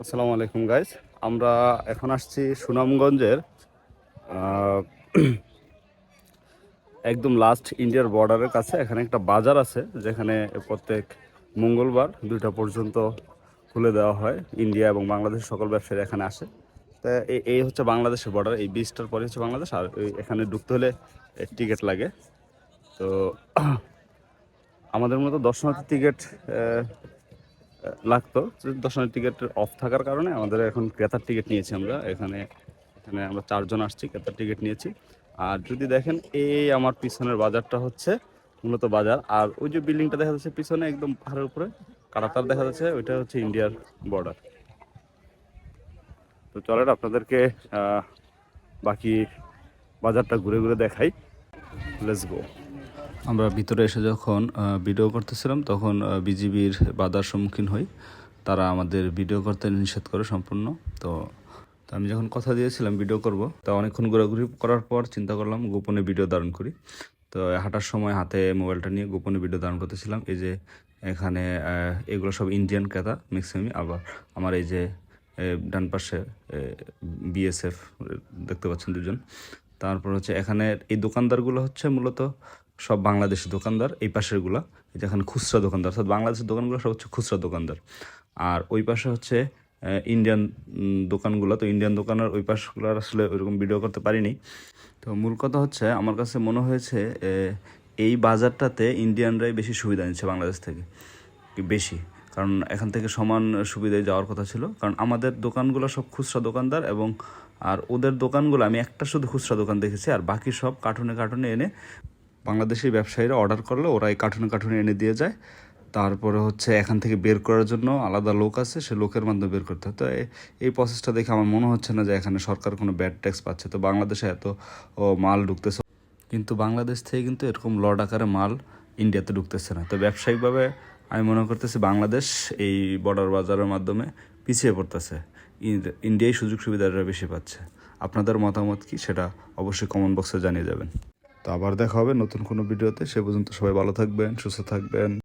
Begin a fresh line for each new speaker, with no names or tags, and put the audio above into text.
আসসালামু আলাইকুম গাইস আমরা এখন আসছি সুনামগঞ্জের একদম লাস্ট ইন্ডিয়ার বর্ডারের কাছে। এখানে একটা বাজার আছে, যেখানে প্রত্যেক মঙ্গলবার দুইটা পর্যন্ত খুলে দেওয়া হয়। ইন্ডিয়া এবং বাংলাদেশের সকল ব্যবসায়ী এখানে আসে। তা এই- হচ্ছে বাংলাদেশের বর্ডার এই বিচটার পরে হচ্ছে বাংলাদেশ। আর এখানে ঢুকতে হলে টিকিট লাগে। তো, আমাদের মতো দর্শনার্থী টিকিট লাগতো দর্শনের টিকিট অফ থাকার কারণে আমাদের এখন ক্রেতার টিকিট নিয়েছি আমরা। এখানে এখানে আমরা চারজন আসছি, ক্রেতার টিকিট নিয়েছি। আর যদি দেখেন, এই আমার পিছনের বাজারটা হচ্ছে মূলত বাজার। আর ওই যে বিল্ডিংটা দেখা যাচ্ছে পিছনে একদম পাহাড়ের উপরে কারাতার দেখা যাচ্ছে, ওইটা হচ্ছে ইন্ডিয়ার বর্ডার তো চলেন আপনাদেরকে বাকি বাজারটা ঘুরে ঘুরে দেখাই। লেটস গো আমরা ভিতরে এসে যখন ভিডিও করতেছিলাম, তখন বিজিবির বাধার সম্মুখীন হই। তারা আমাদের ভিডিও করতে নিষেধ করে সম্পূর্ণ। তো তো আমি যখন কথা দিয়েছিলাম ভিডিও করব, তা অনেকক্ষণ ঘোরাঘুরি করার পর চিন্তা করলাম গোপনে ভিডিও ধারণ করি। তো, হাঁটার সময় হাতে মোবাইলটা নিয়ে গোপনে ভিডিও ধারণ করতেছিলাম। এই যে, এখানে এগুলো সব ইন্ডিয়ান ক্রেতা ম্যাক্সিমামই আবার আমার এই যে ডান পাশে বিএসএফ দেখতে পাচ্ছেন দুজন। তারপর হচ্ছে এখানে এই দোকানদারগুলো হচ্ছে মূলত সব বাংলাদেশি দোকানদার, এই পাশেরগুলা, এই যে এখানে খুচরা দোকানদার, অর্থাৎ বাংলাদেশের দোকানগুলো সব হচ্ছে খুচরা দোকানদার। আর ওই পাশে হচ্ছে ইন্ডিয়ান দোকানগুলো, তো ইন্ডিয়ান দোকানের ওই পাশগুলোর আসলে ওইরকম ভিডিও করতে পারিনি। তো মূল কথা হচ্ছে আমার কাছে মনে হয়েছে এই বাজারটাতে ইন্ডিয়ানরাই বেশি সুবিধা নিচ্ছে বাংলাদেশ থেকে বেশি। কারণ এখান থেকে সমান সুবিধায় যাওয়ার কথা ছিল। কারণ আমাদের দোকানগুলো সব খুচরা দোকানদার এবং আর ওদের দোকানগুলো, আমি একটা শুধু খুচরা দোকান দেখেছি আর বাকি সব কার্টুনে কার্টুনে এনে বাংলাদেশি ব্যবসায়ীরা অর্ডার করলে ওরা এই কার্টুনে কার্টুনে এনে দিয়ে যায়। তারপরে হচ্ছে এখান থেকে বের করার জন্য আলাদা লোক আছে, সে লোকের মাধ্যমে বের করতে হয়। তো এই প্রসেসটা দেখে আমার মনে হচ্ছে না যে এখানে সরকার কোনো ব্যাড ট্যাক্স পাচ্ছে। তো বাংলাদেশে এত মাল ঢুকতেছে। কিন্তু বাংলাদেশ থেকে কিন্তু এরকম লড আকারে মাল ইন্ডিয়াতে ঢুকতেছে না। তো ব্যবসায়িকভাবে আমি মনে করতেছি বাংলাদেশ এই বর্ডার বাজারের মাধ্যমে পিছিয়ে পড়তেছে। ইন- ইন্ডিয়ায় সুযোগ সুবিধাটা বেশি পাচ্ছে। আপনাদের মতামত কি সেটা অবশ্যই কমেন্ট বক্সে জানিয়ে যাবেন। তো আবার দেখা হবে নতুন কোনো ভিডিওতে। সে পর্যন্ত সবাই ভালো থাকবেন, সুস্থ থাকবেন।